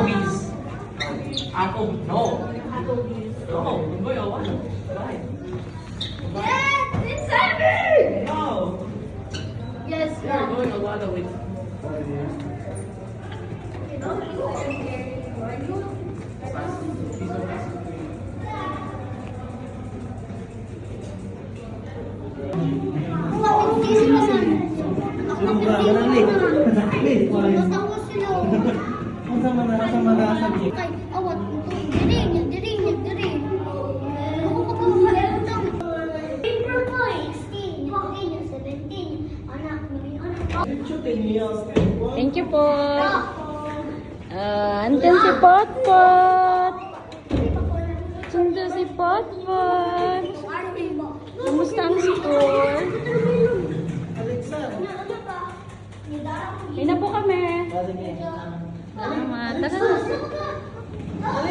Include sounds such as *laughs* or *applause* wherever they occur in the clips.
Applebee's. Apple, no. No, I'm going Awada. Right. Yes, it's Sammy! No. Yes, You're going Awada with Thank you po. Ah, andyan si Potpot. Andyan si Potpot. Kumusta ang school? Hindi na po kami. Salamat. Tara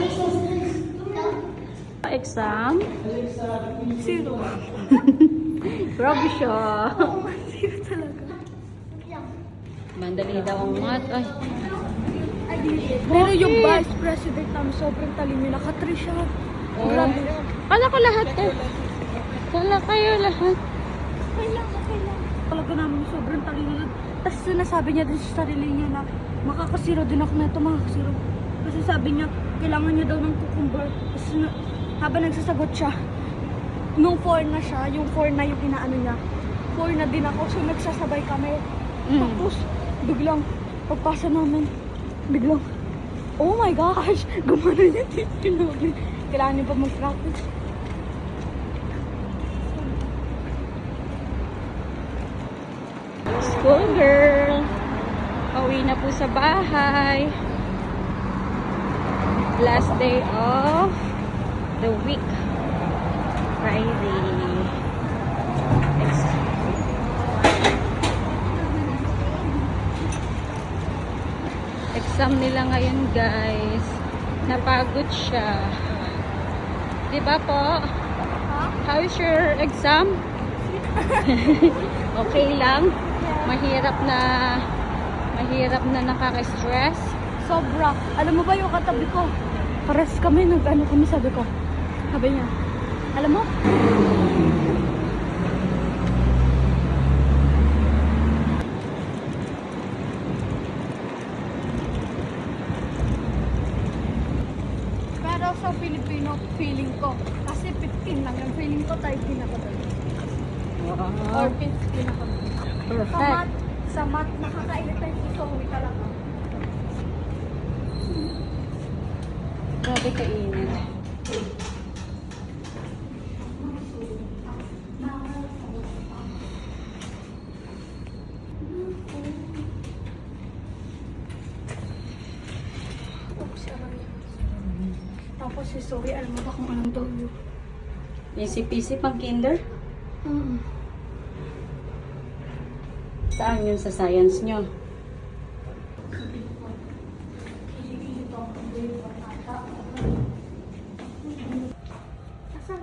na. Exam? Zero. *laughs* Grabe siya. Mandali daw ang mat. Ay, Pero yung vice president namin sobrang talino. Nakatri siya. Oh. Grabe. Kala ko lahat eh. Kala kayo lahat. Talaga namin sobrang talino. Tapos sinasabi niya din sa sarili niya na makakasiro din ako na ito, makakasiro. Kasi sabi niya, kailangan niya daw ng cucumber. Tapos na- habang nagsasagot siya, nung 4 na siya, yung 4 na yung inaano niya, 4 na din ako, so nagsasabay kami. Mm. Tapos, biglang, pagpasa namin, biglang, oh my gosh, gumano yung titi namin. Kailangan niya pa mag-practice. School girl. Pauwi na po sa bahay. Last day of the week. Friday. Ex- Exam nila ngayon guys. Napagod siya. Di ba po? How's your exam? *laughs* okay lang? Mahirap na mahirap na nakaka-stress. Sobra. Alam mo ba yung katabi ko? Pares kami, nag-ano kami, sabi ko. Sabi niya, alam mo? Pero sa Filipino, feeling ko, kasi 15 lang yung feeling ko, 30 na kami. Or 50 na kami. Perfect. sa mat, nakakailit tayo sa uwi talaga. Grabe kainit. Tapos, aray. Tapos si Zoe, alam mo ba kung anong daw yun? Easy-peasy pang kinder? Mm. Saan yun sa science nyo?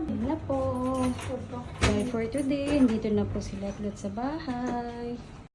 Yun na po. Bye for today. Dito na po sila ulit sa bahay.